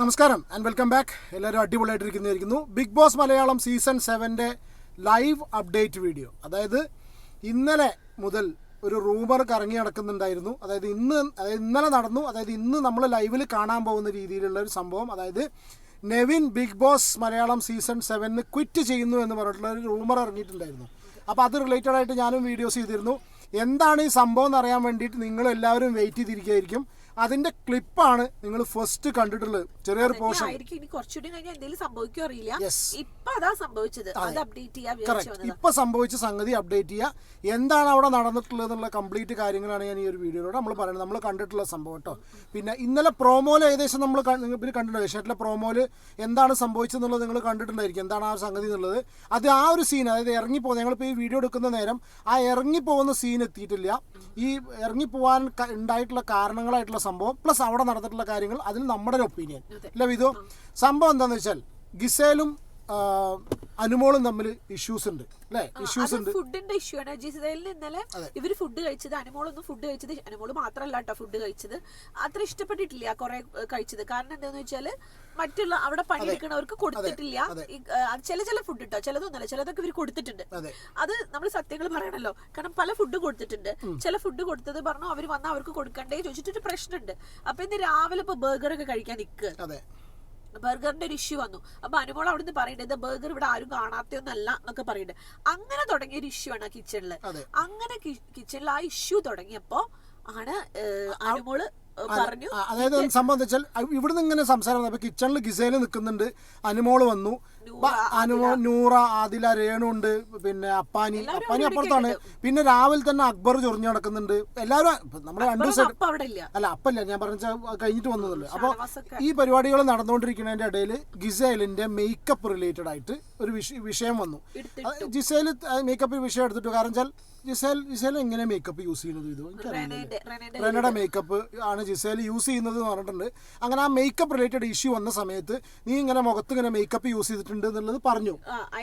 നമസ്കാരം and welcome back എല്ലാവരും അടിപൊളിയായിട്ടിരിക്കുന്നതായിരിക്കുന്നു. ബിഗ് ബോസ് മലയാളം സീസൺ സെവന്റെ ലൈവ് അപ്ഡേറ്റ് വീഡിയോ അതായത് ഇന്നലെ മുതൽ ഒരു റൂമർ കറങ്ങി നടക്കുന്നുണ്ടായിരുന്നു. അതായത് ഇന്ന് അതായത് ഇന്നലെ നടന്നു. അതായത് ഇന്ന് നമ്മൾ ലൈവിൽ കാണാൻ പോകുന്ന രീതിയിലുള്ള ഒരു സംഭവം. അതായത് Nevin Bigg Boss Malayalam season സെവനിൽ ക്വിറ്റ് ചെയ്യുന്നു എന്ന് പറഞ്ഞിട്ടുള്ള ഒരു റൂമർ ഇറങ്ങിയിട്ടുണ്ടായിരുന്നു. അപ്പോൾ അത് റിലേറ്റഡ് ആയിട്ട് ഞാനും വീഡിയോസ് ചെയ്തിരുന്നു. എന്താണ് ഈ സംഭവം എന്ന് അറിയാൻ വേണ്ടിയിട്ട് നിങ്ങളെല്ലാവരും വെയിറ്റ് ചെയ്തിരിക്കുകയായിരിക്കും. അതിന്റെ ക്ലിപ്പാണ് നിങ്ങൾ ഫസ്റ്റ് കണ്ടിട്ടുള്ളത്. ചെറിയൊരു പോർഷൻ. ഇപ്പൊ സംഭവിച്ച സംഗതി അപ്ഡേറ്റ് ചെയ്യുക എന്താണ് അവിടെ നടന്നിട്ടുള്ളത് എന്നുള്ള കംപ്ലീറ്റ് കാര്യങ്ങളാണ് ഞാൻ ഈ ഒരു വീഡിയോയിലൂടെ നമ്മൾ പറയുന്നത്. നമ്മൾ കണ്ടിട്ടുള്ള സംഭവം കേട്ടോ. പിന്നെ ഇന്നലെ പ്രോമോയിൽ ഏകദേശം നമ്മൾ പിന്നെ കണ്ടിട്ടുണ്ട്? ഏഷ്യാറ്റിലെ പ്രോമോയിൽ എന്താണ് സംഭവിച്ചതെന്നുള്ളത് നിങ്ങൾ കണ്ടിട്ടുണ്ടായിരിക്കും. എന്താണ് ആ ഒരു സംഗതി എന്നുള്ളത്. അത് ആ ഒരു സീൻ അതായത് ഇറങ്ങിപ്പോകുന്ന ഞങ്ങളിപ്പോൾ ഈ വീഡിയോ എടുക്കുന്ന നേരം ആ ഇറങ്ങിപ്പോകുന്ന സീൻ എത്തിയിട്ടില്ല. ഈ ഇറങ്ങിപ്പോവാൻ പോകാൻ ഉണ്ടായിട്ടുള്ള കാരണങ്ങളായിട്ടുള്ള സംഭവം പ്ലസ് അവിടെ നടന്നിട്ടുള്ള കാര്യങ്ങൾ അതിൽ നമ്മുടെ ഒരു ഒപ്പീനിയൻ അല്ല വിധു? സംഭവം എന്താണെന്ന് വെച്ചാൽ ഗിസേലും അനുമോളും തമ്മിൽ ഇഷ്യൂസ് ഉണ്ട് അല്ലേ? ഇഷ്യൂസ് ഉണ്ട്. ഫുഡിന്റെ ഇഷ്യൂ ആണ്. ജിസയിൽ ഇന്നലെ ഇവർ ഫുഡ് കഴിച്ചത് അനുമോളൊന്നും ഫുഡ് കഴിച്ചത് അനുമോൾ മാത്രമല്ല കേട്ടോ ഫുഡ് കഴിച്ചത്. അത്ര ഇഷ്ടപ്പെട്ടിട്ടില്ല കുറെ കഴിച്ചത്. കാരണം എന്താന്ന് വെച്ചാൽ മറ്റുള്ള അവിടെ പണിയെടുക്കുന്നവർക്ക് കൊടുത്തിട്ടില്ല. ചില ചില ഫുഡ് ഇട്ടോ ചിലതൊന്നല്ല ചിലതൊക്കെ ഇവർ കൊടുത്തിട്ടുണ്ട്. അതെ. നമ്മൾ സത്യങ്ങൾ പറയണല്ലോ. കാരണം പല ഫുഡ് കൊടുത്തിട്ടുണ്ട്. ചില ഫുഡ് കൊടുത്തത് പറഞ്ഞു അവർ വന്നാൽ അവർക്ക് കൊടുക്കണ്ടേ ചോദിച്ചിട്ടൊരു പ്രശ്നമുണ്ട്. അപ്പൊ ഇന്ന് രാവിലെ ഇപ്പൊ ബർഗർ ഒക്കെ കഴിക്കാൻ നിൽക്കുക ബർഗറിന്റെ ഒരു ഇഷ്യൂ വന്നു. അപ്പൊ അനുമോൾ അവിടുന്ന് പറയുന്നത് ബർഗർ ഇവിടെ ആരും കാണാത്തൊന്നല്ല എന്നൊക്കെ പറയുന്നുണ്ട്. അങ്ങനെ തുടങ്ങിയ ഒരു ഇഷ്യൂ ആണ് ആ കിച്ചണിൽ. അങ്ങനെ കിച്ചണിൽ ആ ഇഷ്യൂ തുടങ്ങിയപ്പോ ആണ് അനുമോൾ പറഞ്ഞു. അതായത് സംബന്ധിച്ചാൽ ഇവിടുന്ന് ഇങ്ങനെ സംസാരം. അപ്പൊ കിച്ചണിൽ ഗിസേൽ നിൽക്കുന്നുണ്ട് അനുമോൾ വന്നു. അനുമോ നൂറ ആദില രേണു ഉണ്ട്. പിന്നെ അപ്പാനി. അപ്പാനി അപ്പുറത്താണ്. പിന്നെ രാവിലെ തന്നെ അക്ബർ ചൊറിഞ്ഞു നടക്കുന്നുണ്ട്. എല്ലാവരും നമ്മൾ രണ്ടു ദിവസം അല്ല അപ്പല്ല. ഞാൻ പറഞ്ഞ കഴിഞ്ഞിട്ട് വന്നതല്ലേ. അപ്പോൾ ഈ പരിപാടികൾ നടന്നുകൊണ്ടിരിക്കുന്നതിന്റെ ഇടയിൽ ഗിസേലിന്റെ മേക്കപ്പ് റിലേറ്റഡ് ആയിട്ട് ഒരു വിഷയം വന്നു. ജിസേൽ മേക്കപ്പ് വിഷയം എടുത്തിട്ടു. കാരണം വെച്ചാൽ ജിസേൽ ജിസേൽ എങ്ങനെ മേക്കപ്പ് യൂസ് ചെയ്യുന്നത്? ഇത് എനിക്കറിയില്ല റെനയുടെ മേക്കപ്പ് ആണ് ജിസേൽ യൂസ് ചെയ്യുന്നത് എന്ന് പറഞ്ഞിട്ടുണ്ട്. അങ്ങനെ ആ മേക്കപ്പ് റിലേറ്റഡ് ഇഷ്യൂ വന്ന സമയത്ത് നീ ഇങ്ങനെ മുഖത്ത് ഇങ്ങനെ മേക്കപ്പ് യൂസ് ചെയ്തിട്ടുണ്ട് എന്നുള്ളത് പറഞ്ഞു.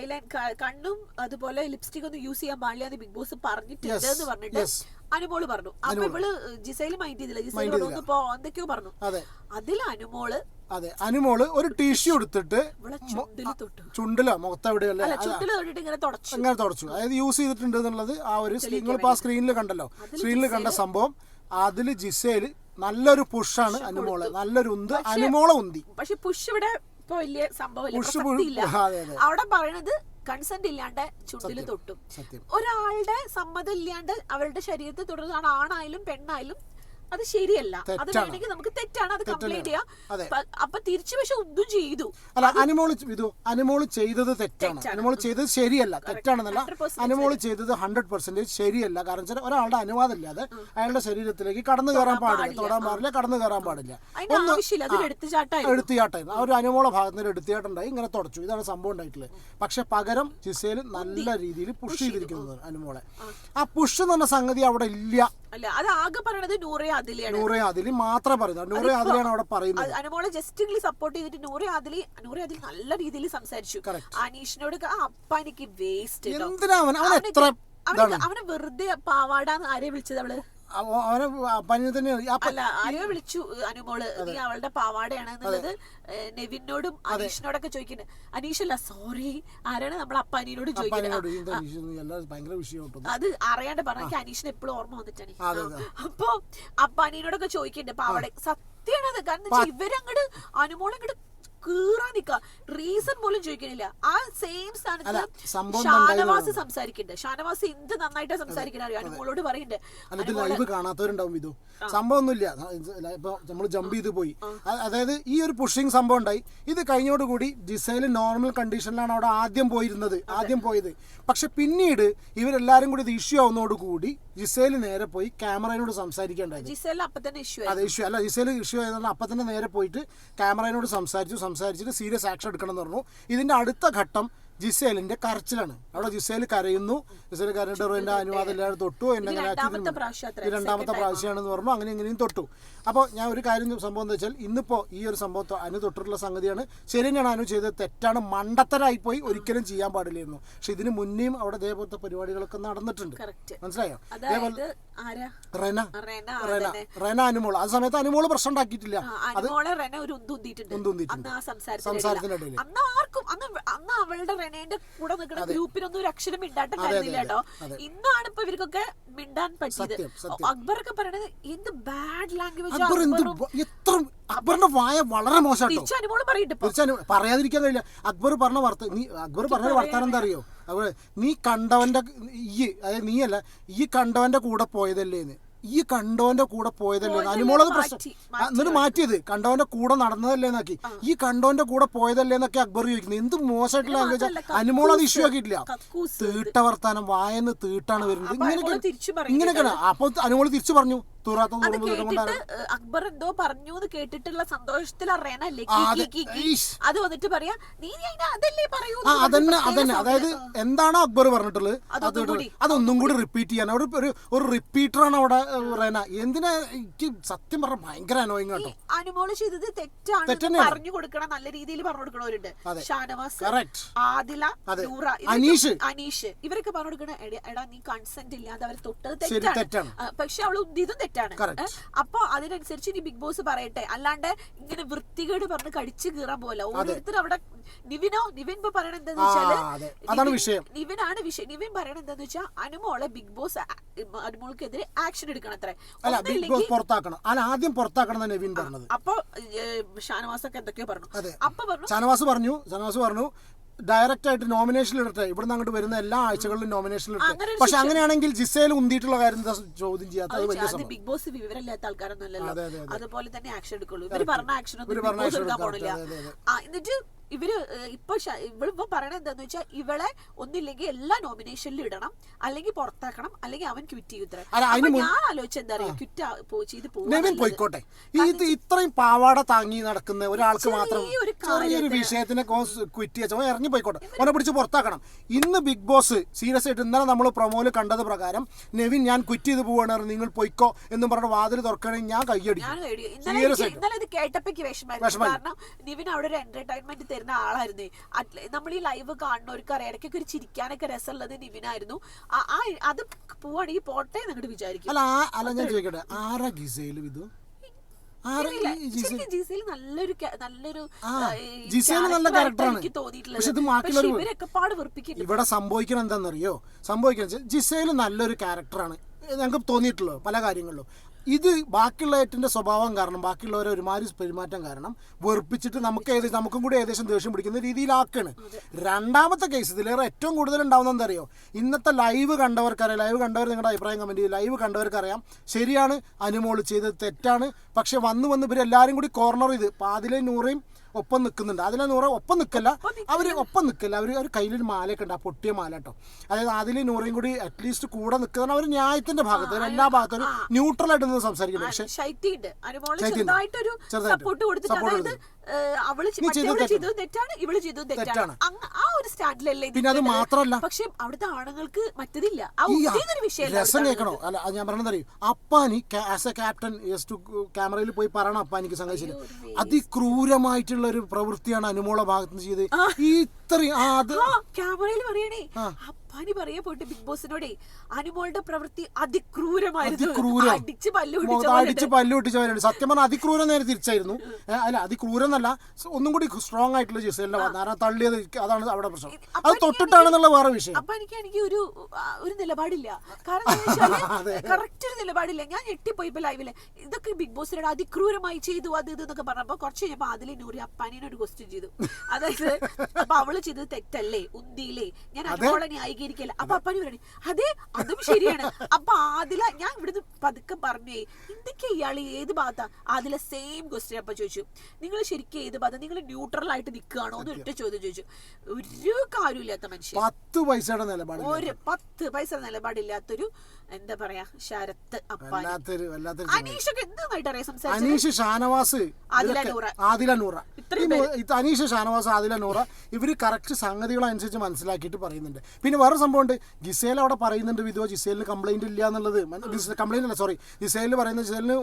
ഐലൈൻ കണ്ണും അതുപോലെ ലിപ്സ്റ്റിക് ഒന്നും യൂസ് ചെയ്യാൻ പാടില്ല ബിഗ് ബോസ് പറഞ്ഞിട്ടുണ്ട് എന്ന് പറഞ്ഞിട്ട്. അനുമോൾ പറഞ്ഞു. അപ്പൊ ഇവൾ ജിസൈൽ മൈൻഡ് ചെയ്തില്ല. ജിസൈൽ ഒന്ന് പോ എന്തൊക്കെയോ പറഞ്ഞു. അതെ. അതിൽ അനുമോൾ അതെ. അനുമോൾ ഒരു ടിഷ്യൂ എടുത്തിട്ട് ചുണ്ടിൽ മുഖത്ത് എവിടെ ഇങ്ങനെ തുടച്ചു. അങ്ങനെ തുടച്ചു. അതായത് യൂസ് ചെയ്തിട്ടുണ്ട് എന്നുള്ളത് ആ ഒരു നിങ്ങളിപ്പോൾ ആ സ്ക്രീനിൽ കണ്ടല്ലോ. സ്ക്രീനിൽ കണ്ട സംഭവം അതിൽ ജിസേൽ നല്ലൊരു പുഷാണ് അനുമോൾ. നല്ലൊരു ഉന്ത്. അനുമോള ഉന്തി. പക്ഷെ പുഷ് ഇവിടെ ഇപ്പൊ വലിയ സംഭവം അവിടെ പറയണത് കൺസെന്റ് ഇല്ലാണ്ട് ചുണ്ടിൽ തൊട്ടും. ഒരാളുടെ സമ്മതം ഇല്ലാണ്ട് അവരുടെ ശരീരത്തിൽ തുടരുന്നതാണ് ആണായാലും പെണ്ണായാലും അത് ശരിയല്ല. അത്. വേണമെങ്കിൽ നമുക്ക് തെറ്റാണ്. അത് കംപ്ലൈന്റ് ചെയ്യാം. അപ്പൊ തിരിച്ചു പക്ഷെ ഒന്നും ചെയ്തു. അല്ല അനുമോൾ ഇത് ചെയ്തത് തെറ്റാണ്. അനുമോൾ ചെയ്തത് ശരിയല്ല. തെറ്റാണെന്നല്ല 100% അനുമോൾ ചെയ്തത് ഹൺഡ്രഡ് പെർസെന്റേജ് ശരിയല്ല. കാരണം വെച്ചാൽ ഒരാളുടെ അനുവാദമില്ലാതെ അയാളുടെ ശരീരത്തിലേക്ക് കടന്നു കയറാൻ പാടില്ല. തൊടാൻ പാടില്ല കടന്നു കയറാൻ പാടില്ല. എടുത്തിയാട്ടായിരുന്നു ആ ഒരു അനുമോള ഭാഗത്ത് നിന്ന് എടുത്തിയാട്ടുണ്ടായി ഇങ്ങനെ തുടച്ചു. ഇതാണ് സംഭവം ഉണ്ടായിട്ടുള്ളത്. പക്ഷെ പകരം ജിസേൽ നല്ല രീതിയിൽ പുഷ് ചെയ്തിരിക്കുന്നത് അനുമോളെ. ആ പുഷ് എന്ന് പറഞ്ഞ സംഗതി അവിടെ ഇല്ല. അല്ല അത് ആകെ പറയണത് നൂറേ നൂറെ അതിലി മാത്രമേ പറയുന്നത്. നൂറെ അതിലാണ് അവിടെ പറയുന്നത്. അനുമോളെ ജസ്റ്റിംഗ്ലി സപ്പോർട്ട് ചെയ്തിട്ട് നൂറെ അതിലി നൂറെ അതിൽ നല്ല രീതിയിൽ സംസാരിച്ചു. അനീഷിനോട് ആ അപ്പ എനിക്ക് വേസ്റ്റ് എന്തിനാ അവൻ? എത്ര അവന് വെറുതെ പാവാടാന്ന് ആരെ വിളിച്ചത് അവൾ? അവ- അവനെ പനിയെ തന്നെ അല്ല ആരെയോ വിളിച്ചു അനുമോൾ നീ അവളുടെ പാവാടയാണ് എന്നുള്ളത് നെവിനോടും അനീഷിനോടൊക്കെ ചോദിക്കുന്നത് അനീഷല്ല സോറി ആരാണ് നമ്മളെ അപ്പാനിയോട് ചോദിക്കുന്നത് അത് അറിയാണ്ട് പറഞ്ഞ. അനീഷൻ എപ്പോഴും ഓർമ്മ വന്നിട്ടാണ് അതെ, അതെ. അപ്പൊ അപ്പാനീനോടൊക്കെ ചോദിക്കണ്ടേ പാവടെ സത്യമാണ് കാരണം വെച്ചാ ഇവരങ്ങട് അനുമോളങ്ങട് കീറാൻ നിക്ക റീസൺ പോലും ചോദിക്കണില്ല ആ സെയിം സ്ഥാനത്ത് ഷാനവാസ് സംസാരിക്കുന്നുണ്ട്. ഷാനവാസ് എന്ത് നന്നായിട്ട് സംസാരിക്കണ അറിയാം? അനുമോളോട് പറയുന്നുണ്ട്. ലൈവ് കാണാത്തവരുണ്ടാവും ഇതോ സംഭവം ഒന്നുമില്ല ഇപ്പൊ നമ്മൾ ജമ്പ് ചെയ്ത് പോയി. അതായത് ഈ ഒരു പുഷിങ് സംഭവം ഉണ്ടായി. ഇത് കഴിഞ്ഞോടുകൂടി ജിസൈൽ നോർമൽ കണ്ടീഷനിലാണ് അവിടെ ആദ്യം പോയിരുന്നത്. ആദ്യം പോയത്. പക്ഷെ പിന്നീട് ഇവരെല്ലാരും കൂടി ഇത് ഇഷ്യൂ ആവുന്നതോടുകൂടി ജിസൈൽ നേരെ പോയി ക്യാമറയോട് സംസാരിക്കേണ്ടായി ജിസേൽ അപ്പൊ തന്നെ ഇഷ്യൂ അതെ ഇഷ്യൂ അല്ല ജിസേൽ ഇഷ്യൂ ആയതുകൊണ്ട് അപ്പൊ തന്നെ നേരെ പോയിട്ട് ക്യാമറയോട് സംസാരിച്ചു. സംസാരിച്ചിട്ട് സീരിയസ് ആക്ഷൻ എടുക്കണം എന്ന് പറഞ്ഞു. ഇതിന്റെ അടുത്ത ഘട്ടം ജിസേലിന്റെ കരച്ചിലാണ്. അവിടെ ജിസേൽ കരയുന്നു. ജിസേൽ കരണ്ട് എന്റെ അനുവാദം എല്ലാവരും തൊട്ടു. എന്നെ അങ്ങനെ ആക്കി രണ്ടാമത്തെ പ്രാവശ്യമാണെന്ന് പറഞ്ഞു. അങ്ങനെ ഇങ്ങനെയും തൊട്ടു. അപ്പോൾ ഞാൻ ഒരു കാര്യം സംഭവം എന്ന് വെച്ചാൽ ഇന്നിപ്പോ ഈ ഒരു സംഭവം അനു തൊട്ടിട്ടുള്ള സംഗതിയാണ്. ശരി ഞാൻ അനു ചെയ്തത് തെറ്റാണ്. മണ്ടത്തരായി പോയി ഒരിക്കലും ചെയ്യാൻ പാടില്ലായിരുന്നു. പക്ഷെ ഇതിന് മുന്നേയും അവിടെ ഇതേപോലത്തെ പരിപാടികളൊക്കെ നടന്നിട്ടുണ്ട്. മനസ്സിലായോ? അതേപോലെ റെന. റെന റെന. അനുമോൾ ആ സമയത്ത് അനുമോൾ പ്രശ്നം ഉണ്ടാക്കിയിട്ടില്ല. അത് സംസാരത്തിനിടയിൽ അന്ന് ആർക്കും അന്ന് അവളുടെ റെനേന്റെ കൂടെ നിൽക്കുന്ന ഗ്രൂപ്പിനൊന്നും ഒരു അക്ഷരം മിണ്ടാട്ടുണ്ടായിരുന്നില്ല കേട്ടോ. ഇന്നാണ് ഇപ്പൊ ഇവർക്കൊക്കെ മിണ്ടാൻ പറ്റിയത്. അക്ബർ ഒക്കെ പറയണത് എന്ത് ബാഡ് ലാംഗ്വേജ് എത്ര അക്ബറിന്റെ വായ വളരെ മോശം കേട്ടോ തിരിച്ചു അനുമോൾ പറയണ്ട് ഇപ്പൊ. പറയാതിരിക്കാൻ കഴിയില്ല. അക്ബർ പറഞ്ഞ വർത്ത നീ അക്ബർ പറഞ്ഞ വർത്താനം എന്താ അറിയോ അതുപോലെ നീ കണ്ടവന്റെ ഈ അതായത് നീയല്ല ഈ കണ്ടവന്റെ കൂടെ പോയതല്ലേന്ന്. ഈ കണ്ടോന്റെ കൂടെ പോയതല്ലേ? അനുമോളത് പ്രശ്നം. എന്നിട്ട് മാറ്റിയത്. കണ്ടോന്റെ കൂടെ നടന്നതല്ലേ എന്നാക്കി. ഈ കണ്ടോന്റെ കൂടെ പോയതല്ലേ എന്നൊക്കെ അക്ബർ ചോദിക്കുന്നത്. എന്ത് മോശമായിട്ടുള്ള ലാംഗ്വേജ് അനുമോളത് അനുമോൾ അത് ഇഷ്യൂ ആക്കിയിട്ടില്ല. തീട്ട വർത്താനം വായന്ന് തീട്ടാണ് വരുന്നത്. ഇങ്ങനെയൊക്കെ ഇങ്ങനെയൊക്കെയാണ്. അപ്പൊ അനുമോൾ തിരിച്ചു പറഞ്ഞു. അത് കേട്ടിട്ട് അക്ബർ എന്തോ പറഞ്ഞു എന്ന് കേട്ടിട്ടുള്ള സന്തോഷത്തിൽ അതെ. വന്നിട്ട് പറയാ നീ അതിനെ അതല്ലേ പറയൂ ആ അതന്നെ അതന്നെ അതായത് എന്താണോ അക്ബർ പറഞ്ഞിട്ടുള്ളത് അത് അതൊന്നും കൂടി. അതൊന്നും കൂടി റിപ്പീറ്റ് ചെയ്യാൻ അവിടെ ഒരു ഒരു റിപ്പീറ്ററാണ് അവിടെ റെന എന്തിനാ എനിക്ക് സത്യം പറഞ്ഞ ഭയങ്കര അനോയിങ് കേട്ടോ അനുമോൾ ചെയ്തത് തെറ്റാണ് തെറ്റന്നെയാണ്. പറഞ്ഞു കൊടുക്കണം നല്ല രീതിയിൽ പറഞ്ഞു കൊടുക്കണവരുണ്ട് അതെ. ഷാനവാസ് Correct. ആദില അതെ. നൂറ ഇവരൊക്കെ- അനീഷ്. അനീഷ് ഇവരൊക്കെ പറഞ്ഞു കൊടുക്കണ എടാ നീ കൺസെന്റ് ഇല്ലാതെ അവർ തൊട്ടത് ശരി, തെറ്റാണ് തെറ്റാണ്. ആ, പക്ഷെ അവൾ ഇതും തെറ്റാണ് Correct. അപ്പൊ അതിനനുസരിച്ച് ഇനി ബിഗ് ബോസ് പറയട്ടെ. അല്ലാണ്ട് ഇങ്ങനെ വൃത്തികേട് പറഞ്ഞ് കടിച്ച് കീറാൻ പോലെ ഓരോരുത്തർ അവിടെ നിവിനോ നിവിൻ ഇപ്പൊ പറയണത് എന്താന്ന് വെച്ചാൽ. നിവിനാണ് വിഷയം. നിവിൻ പറയണത് എന്താന്ന് വെച്ചാൽ അനുമോളെ ബിഗ് ബോസ് അനുമോൾക്കെതിരെ ആക്ഷൻ എടുക്കണം അത്രേ. പുറത്താക്കണം. ആദ്യം പുറത്താക്കണം നെവിൻ പറഞ്ഞത്. അപ്പൊ ഷാനവാസൊക്കെ എന്തൊക്കെയോ പറഞ്ഞു. അപ്പൊ പറഞ്ഞു ഷാനവാസ് പറഞ്ഞു ഷാനവാസ് പറഞ്ഞു ഡയറക്റ്റ് ആയിട്ട് നോമിനേഷൻ ഇടട്ടെ ഇവിടുന്ന് അങ്ങോട്ട് വരുന്ന എല്ലാ ആഴ്ചകളിലും നോമിനേഷൻ ഇടട്ടെ പക്ഷെ അങ്ങനെയാണെങ്കിൽ ജിസയിൽ ഉന്തിയിട്ടുള്ള കാര്യം ചോദ്യം ചെയ്യാത്ത? വലിയ സംഭവം. ബിഗ് ബോസ് വിവരമില്ലാത്ത ആൾക്കാരൊന്നും അതെ, അല്ലല്ലോ അതെ, അതെ. അതുപോലെ തന്നെ ആക്ഷൻ എടുക്കുള്ളൂ. ഇവർ പറഞ്ഞ ആക്ഷൻ ഒന്നും എന്നിട്ട് ഇവർ ഇപ്പൊ ഇവളിപ്പോ പറയണത് എന്താന്ന് വെച്ചാൽ ഇവളെ ഒന്നില്ലെങ്കിൽ എല്ലാ നോമിനേഷനിലും ഇടണം അല്ലെങ്കിൽ പുറത്താക്കണം അല്ലെങ്കിൽ അവൻ ക്വിറ്റ് മുൻ- ഞാൻ ആലോചിച്ച എന്താ പറയാ ക്വിറ്റ് ചെയ്ത് പോകും പോയിക്കോട്ടെ. ഇത് ഇത്രയും പാവാട താങ്ങി നടക്കുന്ന ഒരാൾക്ക് മാത്രം ചെറിയൊരു വിഷയത്തിനെ ക്വിറ്റ് ചെയ്യാൻ ഇറങ്ങി പോയിക്കോട്ടെ. അവനെ പിടിച്ച് പുറത്താക്കണം. ഇന്ന് ബിഗ് ബോസ് സീരിയസ് ആയിട്ട് ഇന്നലെ നമ്മൾ പ്രൊമോയിൽ കണ്ടത് പ്രകാരം നെവിൻ ഞാൻ ക്വിറ്റ് ചെയ്ത് പോവാണ് നിങ്ങൾ പൊയ്ക്കോ എന്ന് പറഞ്ഞ വാതിൽ തുറക്കണമെങ്കിൽ ഞാൻ കൈയടിക്കും. ഇന്നലെ ആയിട്ട്. ഇത് വിഷമായിരുന്നു കാരണം നിവിൻ അവിടെ ഒരു എന്റർടൈൻമെന്റ് തരുന്ന ആളായിരുന്നു. അറ്റ്ല- നമ്മൾ ഈ ലൈവ് കാണുന്നവർക്ക് അറിയാം. ഇടയ്ക്കൊക്കെ ഒരു ചിരിക്കാനൊക്കെ രസമുള്ളത് നിവിനായിരുന്നു. ആ- അത് പോവാണെങ്കിൽ പോട്ടെ എന്നിട്ട് വിചാരിക്കും. അല്ല അല്ല ഞാൻ ചോദിക്കട്ടെ ആരാ ഗിസയിലും ഇത്? നല്ലൊരു നല്ലൊരു നല്ല ഇവിടെ സംഭവിക്കണം എന്താണെന്നറിയോ? സംഭവിക്കണം ജിസയിൽ നല്ലൊരു ക്യാരക്ടറാണ് ഞങ്ങൾക്ക് തോന്നിയിട്ടുള്ളൂ പല കാര്യങ്ങളിലും. ഇത് ബാക്കിയുള്ള ഏറ്റന്റെ സ്വഭാവം കാരണം ബാക്കിയുള്ളവരെ ഒരുമാതിരി പെരുമാറ്റം കാരണം വെറുപ്പിച്ചിട്ട് നമുക്ക് ഏകദേശം നമുക്കും കൂടി ഏകദേശം ദേഷ്യം പിടിക്കുന്ന രീതിയിലാക്കാണ്. രണ്ടാമത്തെ കേസ് ഇതിലേറെ ഏറ്റവും കൂടുതൽ ഉണ്ടാവുന്ന എന്താ അറിയോ? ഇന്നത്തെ ലൈവ് കണ്ടവർക്കറിയാം. ലൈവ് കണ്ടവർ നിങ്ങളുടെ അഭിപ്രായം കമന്റ് ചെയ്യും. ലൈവ് കണ്ടവർക്കറിയാം. ശരിയാണ് അനുമോൾ ചെയ്തത് തെറ്റാണ്. പക്ഷേ വന്ന് വന്ന് ഇവരെല്ലാവരും കൂടി കോർണർ ചെയ്ത് പാതിലെ നൂറയും ഒപ്പം നിൽക്കുന്നുണ്ട്. അതിലെ നൂറ ഒപ്പം നിൽക്കല്ല. അവർ ഒപ്പം നിൽക്കല്ല. അവർ അവർ കയ്യിലൊരു മാലയൊക്കെ ഉണ്ട്. ആ പൊട്ടിയ മാല കേട്ടോ. അതായത് അതിൽ നൂറയും കൂടി അറ്റ്ലീസ്റ്റ് കൂടെ നിൽക്കുന്ന അവർ ന്യായത്തിന്റെ ഭാഗത്ത് എല്ലാ ഭാഗത്തും ന്യൂട്രൽ ആയിട്ട് നിന്ന് സംസാരിക്കുന്നത് പക്ഷെ. സപ്പോർട്ട് കൊടുത്തിട്ട് അവൾ ചെയ്തു തെറ്റാണ്. ഇവൾ ചെയ്തത് തെറ്റാണ്. ആ ഒരു സ്റ്റാൻഡിലല്ലേ പിന്നെ അത് മാത്രമല്ല പക്ഷെ അവിടുത്തെ ആണുങ്ങൾക്ക് മറ്റതില്ല. രസം കേൾക്കണോ? അല്ല ഞാൻ പറഞ്ഞത് അറിയും? അപ്പാനി ആസ് എ ക്യാപ്റ്റൻ എസ് ടു ക്യാമറയിൽ പോയി പറയണം അപ്പാനിക്ക് സംഘർഷം അതിക്രൂരമായിട്ടുള്ള ഒരു പ്രവൃത്തിയാണ് അനുമോള ഭാഗത്ത് നിന്ന് ചെയ്ത് ഈ ഇത്രയും ക്യാമറയിൽ പറയണേ. അപ്പാനി പറയാ പോയിട്ട് ബിഗ് ബോസിനോടെ അനുമോളുടെ പ്രവൃത്തി അതിക്രൂരമായിരുന്നു. അടിച്ച് പല്ല് സത്യം പറഞ്ഞാൽ അതിക്രൂരം നേരെ തിരിച്ചായിരുന്നു. അല്ല അതിക്രൂരം എന്നല്ല ഒന്നും കൂടി സ്ട്രോങ് ആയിട്ടുള്ള ജിസേലിന്റെ കാരണം തള്ളിയത് അതാണ് അവിടെ പ്രശ്നം. അത് തൊട്ടിട്ടാണെന്നുള്ള വേറെ വിഷയം. അപ്പൊ എനിക്ക് എനിക്ക് ഒരു ഒരു നിലപാടില്ല. കാരണം കറക്റ്റ് ഒരു നിലപാടില്ല. ഞാൻ ഞെട്ടിപ്പോയി ഇപ്പൊ ലൈവിൽ ഇതൊക്കെ ബിഗ് ബോസിനോട് അതിക്രൂരമായി ചെയ്തു അത് ഇത് എന്നൊക്കെ പറഞ്ഞപ്പോ കുറച്ച് കഴിഞ്ഞപ്പോ അതിൽ നൂറി അപ്പാനിനെ ഒരു ക്വസ്റ്റ്യൻ ചെയ്തു. അതായത് അപ്പൊ അവൾ ചെയ്തത് തെറ്റല്ലേ? ഉന്തിയില്ലേ ഞാൻ അതുപോലെ ന്യായീകരിക്കും അംഗീകരിക്കില്ല അപ്പൊ അപ്പാനി പറയണേ അതെ അതും ശരിയാണ്. അപ്പൊ ആദില ഞാൻ ഇവിടുന്ന് പതുക്കെ പറഞ്ഞു എന്തൊക്കെ ഇയാൾ ഏത് ഭാഗത്താ? ആദില സെയിം ക്വസ്റ്റ്യൻ അപ്പൊ ചോദിച്ചു. നിങ്ങൾ ശരിക്കും ഏത് ഭാഗത്ത്? നിങ്ങൾ ന്യൂട്രൽ ആയിട്ട് നിൽക്കുകയാണോ? എന്ന് ഒറ്റ ചോദ്യം ചോദിച്ചു. ഒരു കാര്യമില്ലാത്ത മനുഷ്യൻ. പത്ത് പൈസയുടെ നിലപാടില്ല. ഒരു പത്ത് പൈസ നിലപാടില്ലാത്തൊരു എന്താ പറയാ ശരത്ത് അപ്പാനി. അനീഷൊക്കെ അറിയാം സംസാരിച്ചത്? അനീഷ് ഷാനവാസ് ആദില നൂറ. അനീഷ് ഷാനവാസ് ആദില നൂറ ഇവർ കറക്റ്റ് സംഗതികളനുസരിച്ച് മനസ്സിലാക്കിയിട്ട് പറയുന്നുണ്ട്. പിന്നെ വേറെ സംഭവമുണ്ട്. ജിസേൽ അവിടെ പറയുന്നുണ്ട് വിധോ ജിസേലിന് കംപ്ലൈന്റ് ഇല്ല എന്നുള്ളത്. കംപ്ലൈന്റ് അല്ല സോറി ജിസേലിന് പറയുന്ന ജിസേലിന്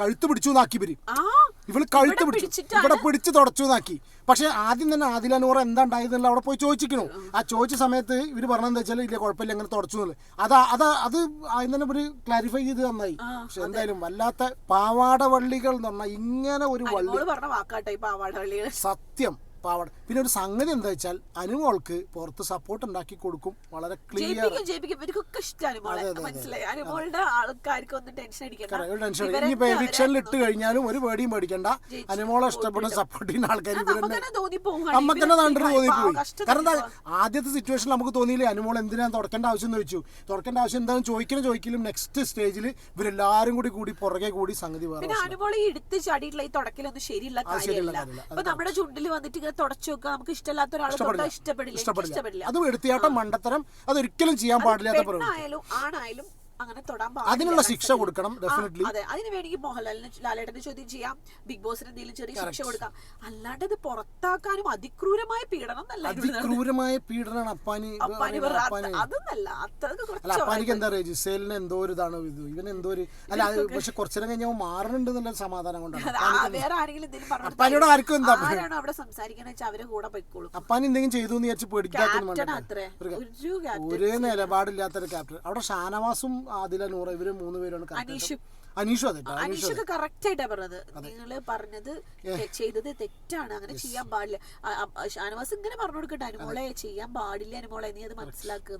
കഴുത്ത് പിടിച്ചു നാക്കി ഇവർ. ആ ഇവൾ കഴുത്ത് പിടിച്ചു. ഇവിടെ പിടിച്ച് തുടച്ചു നാക്കി പക്ഷെ ആദ്യം തന്നെ ആദില നൂറ എന്താ ഉണ്ടായതെന്നുള്ള അവിടെ പോയി ചോദിച്ചിരിക്കണു. ആ ചോദിച്ച സമയത്ത് ഇവർ പറഞ്ഞെന്താ വെച്ചാൽ ഇല്ല കുഴപ്പമില്ല അങ്ങനെ തുടച്ചു എന്നുള്ളത്. അത് അതാ അത് ആദ്യം തന്നെ ഇവർ ക്ലാരിഫൈ ചെയ്ത് നന്നായി പക്ഷെ എന്തായാലും വല്ലാത്ത പാവാട വള്ളികൾ എന്ന് പറഞ്ഞാൽ ഇങ്ങനെ ഒരു വള്ളി. സത്യം. പാവാട. പിന്നെ ഒരു സംഗതി എന്താ വെച്ചാൽ അനുമോൾക്ക് പുറത്ത് സപ്പോർട്ട് ഉണ്ടാക്കി കൊടുക്കും. വളരെ ക്ലിയർ ഇനിയിപ്പോ എവിക്ഷനിൽ ഇട്ട് കഴിഞ്ഞാലും ഒരു പേടിയും പേടിക്കണ്ട. അനുമോളെ ഇഷ്ടപ്പെടുന്ന സപ്പോർട്ട് ചെയ്യുന്ന ആൾക്കാർ നമുക്ക് തന്നെ കണ്ടിട്ട് തോന്നിപ്പോയി. കാരണം ആദ്യത്തെ സിറ്റുവേഷനിൽ നമുക്ക് തോന്നിയില്ലേ? അനുമോൾ എന്തിനാ തുറക്കേണ്ട ആവശ്യം എന്ന് ചോദിച്ചു. തുറക്കേണ്ട ആവശ്യം എന്താണെന്ന് ചോദിക്കണം ചോദിക്കലും നെക്സ്റ്റ് സ്റ്റേജിൽ ഇവരെല്ലാരും കൂടി കൂടി പുറകെ കൂടി സംഗതി വേറെ അനുമോൾ ഈ എടുത്ത് ചാടിയിട്ടുള്ള ഈ തുടക്കലൊന്നും ശരിയില്ല കാര്യമല്ല. നമ്മുടെ ചുണ്ടിൽ വന്നിട്ട് തുടച്ചു നോക്കുക നമുക്ക് ഇഷ്ടമില്ലാത്ത ഒരാൾ തൊട്ടാൽ ഇഷ്ടപ്പെടില്ല. ഇഷ്ടപ്പെടില്ല. അതും എടുത്തിയാട്ടം മണ്ടത്തരം അതൊരിക്കലും ചെയ്യാൻ പാടില്ലാത്ത ആണായാലും അങ്ങനെ തൊടാൻ അതിനുള്ള ശിക്ഷ കൊടുക്കണം ഡെഫിനറ്റ്ലി അതെ. അതിന് വേണമെങ്കിൽ മോഹൻലാലിന് ലാലേട്ടനെ ചോദ്യം ചെയ്യാം. ബിഗ് ബോസിന് എന്തെങ്കിലും ചെറിയ ശിക്ഷ കൊടുക്കാം. അല്ലാണ്ട് ഇത് പുറത്താക്കാനും അതിക്രൂരമായ പീഡനം എന്നല്ല അതിക്രൂരമായ പീഡനാണ് അപ്പാനി അതൊന്നല്ല. അല്ല അപ്പാനിക്ക് എന്താ പറയുക ജിസേലിന് എന്തോ ഒരു ഇതാണ് ഇത്. ഇവന് എന്തോ ഒരു അല്ല പക്ഷെ കുറച്ചു നേരം കഴിഞ്ഞാൽ മാറുന്നുണ്ട് എന്നുള്ള സമാധാനം കൊണ്ടാണ്. വേറെ ആരെങ്കിലും എന്തെങ്കിലും അപ്പാനിയോട് ആർക്കും എന്താ ആരാണോ അവിടെ സംസാരിക്കണ വെച്ചാൽ അവരെ കൂടെ പോയിക്കോളും. അപ്പാനി എന്തെങ്കിലും ചെയ്തു എന്ന് വിചാരിച്ച് പേടിക്കാത്തൊന്നും ഒരേ നിലപാടില്ലാത്തൊരു ക്യാപ്റ്റൻ അവിടെ ഷാനവാസും ആദില നൂറ ഇവർ മൂന്ന് പേരാണ്. അനീഷും അനീഷൊക്കെ കറക്റ്റ് ആയിട്ടാ പറഞ്ഞത്. നിങ്ങൾ പറഞ്ഞത് ചെയ്തത് തെറ്റാണ്. അങ്ങനെ ചെയ്യാൻ പാടില്ല. ഷാനവാസ് ഇങ്ങനെ പറഞ്ഞു കൊടുക്കട്ടെ. അനുമോളെ ചെയ്യാൻ പാടില്ല അനുമോളെ നീ അത് മനസ്സിലാക്കുക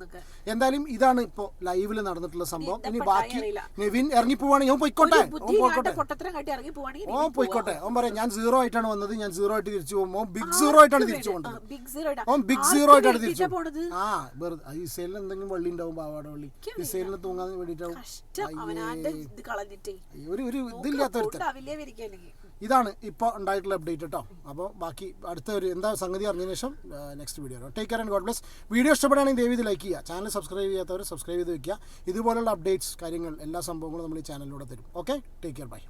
എന്തായാലും ഇതാണ് ഇപ്പൊ ലൈവിൽ നടന്നിട്ടുള്ള സംഭവം. ഇനി ബാക്കി. നെവിൻ ഇറങ്ങി പോവാണെങ്കിൽ ഞാൻ പോയിക്കോട്ടെ. പൊട്ടത്തരം കാട്ടി ഇറങ്ങി പോവാണെങ്കിൽ ഓൻ പോയിക്കോട്ടെ. അവൻ പറയാം ഞാൻ സീറോ ആയിട്ടാണ് വന്നത്. ഞാൻ സീറോ ആയിട്ട് തിരിച്ചു പോകും. ഓൻ ബിഗ് സീറോ ആയിട്ടാണ് തിരിച്ചു പോകുന്നത്. ബിഗ് സീറോ അവൻ ബിഗ് സീറോ ആയിട്ടാണ് തിരിച്ചു പോണത്? ആ വെറുതെ. ഈ സെല്ലിൽ എന്തെങ്കിലും വള്ളി ഉണ്ടാവും പാവാട വള്ളി. ഈ ഇസൈലിന് തൂങ്ങാൻ വേണ്ടിട്ടാവും അവനാന്റെ ഇത് കളഞ്ഞിട്ടേ. ഒരു ഒരു ഇതില്ലാത്ത ഇതാണ് ഇപ്പോൾ ഉണ്ടായിട്ടുള്ള അപ്ഡേറ്റ് കേട്ടോ. അപ്പോൾ ബാക്കി അടുത്ത ഒരു എന്താ സംഗതി അറിഞ്ഞതിന് ശേഷം next video take care and God bless video ഇഷ്ടപ്പെടുകയാണെങ്കിൽ ദയവ് ഇത് ലൈക്ക് ചെയ്യുക. ചാനൽ സബ്സ്ക്രൈബ് ചെയ്യാത്തവർ സബ്സ്ക്രൈബ് ചെയ്ത് വെക്കുക. ഇതുപോലുള്ള അപ്ഡേറ്റ്സ് കാര്യങ്ങൾ എല്ലാ സംഭവങ്ങളും നമ്മൾ ഈ ചാനലിലൂടെ തരും. Okay take care bye